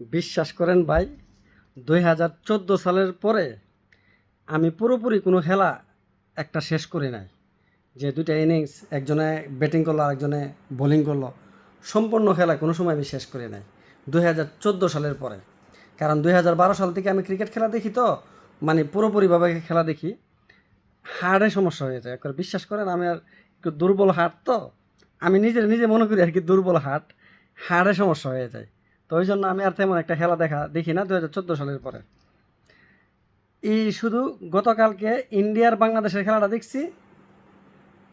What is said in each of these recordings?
বিশ্বাস করেন ভাই, দুই হাজার চোদ্দ সালের পরে আমি পুরোপুরি কোনো খেলা একটা শেষ করি নাই। যে দুইটা ইনিংস একজনে ব্যাটিং করল, আরেকজনে বোলিং করল, সম্পূর্ণ খেলা কোনো সময় আমি শেষ করি নাই দুই হাজার চোদ্দ সালের পরে। কারণ দুই হাজার বারো সাল থেকে আমি ক্রিকেট খেলা দেখি তো মানে পুরোপুরিভাবে খেলা দেখি, হাড়ে সমস্যা হয়ে যায়। একবার বিশ্বাস করেন, আমি আর একটু দুর্বল হাট তো, আমি নিজে নিজে মনে করি আর কি দুর্বল হাট হাড়ে সমস্যা হয়ে যায়। তো ওই জন্য আমি আর তেমন একটা খেলা দেখা দেখি না দু হাজার চোদ্দ সালের পরে। এই শুধু গতকালকে ইন্ডিয়ার বাংলাদেশের খেলাটা দেখছি,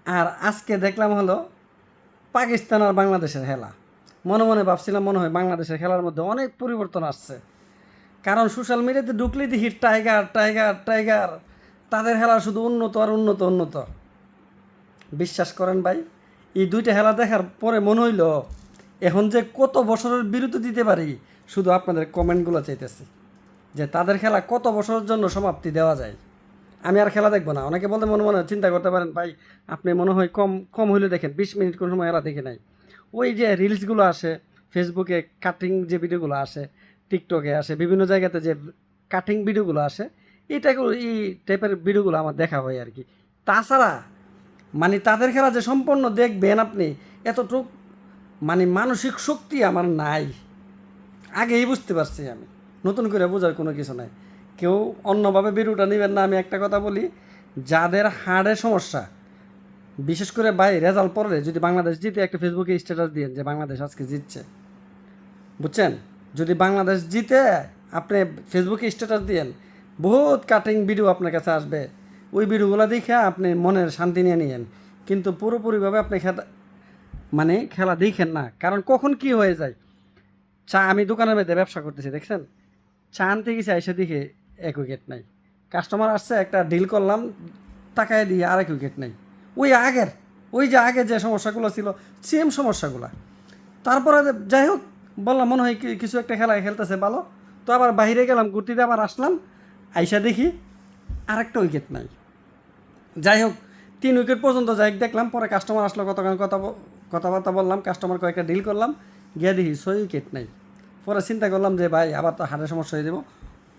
আর আজকে দেখলাম হলো পাকিস্তান আর বাংলাদেশের খেলা। মনে মনে ভাবছিলাম মনে হয় বাংলাদেশের খেলার মধ্যে অনেক পরিবর্তন আসছে। কারণ সোশ্যাল মিডিয়াতে ঢুকলেই দেখি টাইগার টাইগার টাইগার, তাদের খেলা শুধু উন্নত আর উন্নত উন্নত। বিশ্বাস করেন ভাই, এই দুইটা খেলা দেখার পরে মনে হইল এখন যে কত বছরের বিরতি দিতে পারি, শুধু আপনাদের কমেন্টগুলো চাইতেছি, যে তাদের খেলা কত বছরের জন্য সমাপ্তি দেওয়া যায়। আমি আর খেলা দেখব না। অনেকে বলতে মনে মনে চিন্তা করতে পারেন, ভাই, আপনি মনে হয় কম কম হইলে দেখেন, বিশ মিনিট কোনো সময় খেলা দেখে নাই। ওই যে রিলসগুলো আসে ফেসবুকে কাটিং যে ভিডিওগুলো আসে টিকটকে আসে, বিভিন্ন জায়গাতে যে কাটিং ভিডিওগুলো আসে এটা এই টাইপের ভিডিওগুলো আমার দেখা হয় আর কি। তাছাড়া মানে তাদের খেলা যে সম্পূর্ণ দেখবেন আপনি, এতটুক মানে মানসিক শক্তি আমার নাই। আগেই বুঝতে পারছি আমি। নতুন করে বোঝার কোনো কিছু নাই। কেউ অন্যভাবে ভিডিওটা নেবেন না, আমি একটা কথা বলি, যাদের হাড়ের সমস্যা, বিশেষ করে ভাই, রেজাল্ট পরে যদি বাংলাদেশ জিতে একটা ফেসবুকে স্ট্যাটাস দিন যে বাংলাদেশ আজকে জিতছে। বুঝছেন? যদি বাংলাদেশ জিতে আপনি ফেসবুকে স্ট্যাটাস দিয়েন, বহুত কাটিং ভিডিও আপনার কাছে আসবে। ওই ভিডিওগুলো দেখে আপনি মনের শান্তি নিয়ে নিয়েন। কিন্তু পুরোপুরিভাবে আপনি মানে খেলা দেখেন না। কারণ কখন কি হয়ে যায়? চা, আমি দোকানের মধ্যে ব্যবসা করতেছি, দেখছেন? চা আনতে গেছি এসে দেখে এক উইকেট নাই। কাস্টমার আসছে, একটা ডিল করলাম টাকায় দিয়ে আরেক উইকেট নাই। ওই আগের, ওই যে আগে যে সমস্যাগুলো ছিল সেম সমস্যাগুলো। তারপরে যাই হোক, বললাম, মনে হয় কিছু একটা খেলায় খেলতেছে ভালো। তো আবার বাইরে গেলাম ঘুরতে আবার আসলাম, আইসা দেখি আরেকটা উইকেট নাই। যাই হোক, তিন উইকেট পর্যন্ত যাই দেখলাম, পরে কাস্টমার আসলো, কতক্ষণ কথা কথাবার্তা বললাম কাস্টমার কয়েকটা ডিল করলাম, গিয়ে দেখি ছয় উইকেট নাই। পরে চিন্তা করলাম যে, ভাই, আবার তো হাড়ের সমস্যা হয়ে যাব।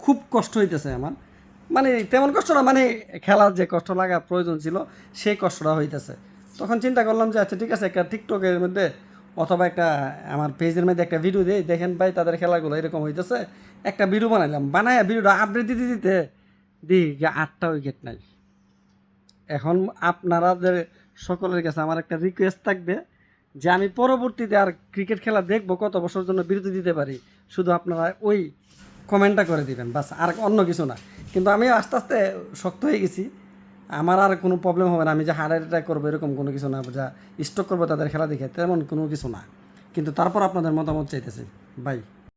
খুব কষ্ট হইতেছে আমার। মানে তেমন কষ্ট না মানে খেলার যে কষ্ট লাগা প্রয়োজন ছিল সেই কষ্টটা হইতেছে। তখন চিন্তা করলাম যে আচ্ছা ঠিক আছে, একটা টিকটকের মধ্যে অথবা একটা আমার পেজের মধ্যে একটা ভিডিও দিই, দেখেন ভাই তাদের খেলাগুলো এরকম হইতেছে। একটা ভিডিও বানাইলাম, বানায় ভিডিওটা আপডেট দিতে দিতে দিই আটটা উইকেট নাই। এখন আপনারাদের সকলের কাছে আমার একটা রিকোয়েস্ট থাকবে যে আমি পরবর্তীতে আর ক্রিকেট খেলা দেখব কত বছর জন্য বিরতি দিতে পারি, শুধু আপনারা ওই কমেন্টটা করে দিবেন, বাস, আর অন্য কিছু না। কিন্তু আমি আস্তে আস্তে শক্ত হয়ে গেছি, আমার আর কোনো প্রবলেম হবে না, আমি যে হার্ট অ্যাটাক করব এরকম কোনো কিছু না, যা স্টক করব তাদের খেলা দেখে, তেমন কোনো কিছু না। কিন্তু তারপর আপনাদের মতামত চাইতেছি। বাই।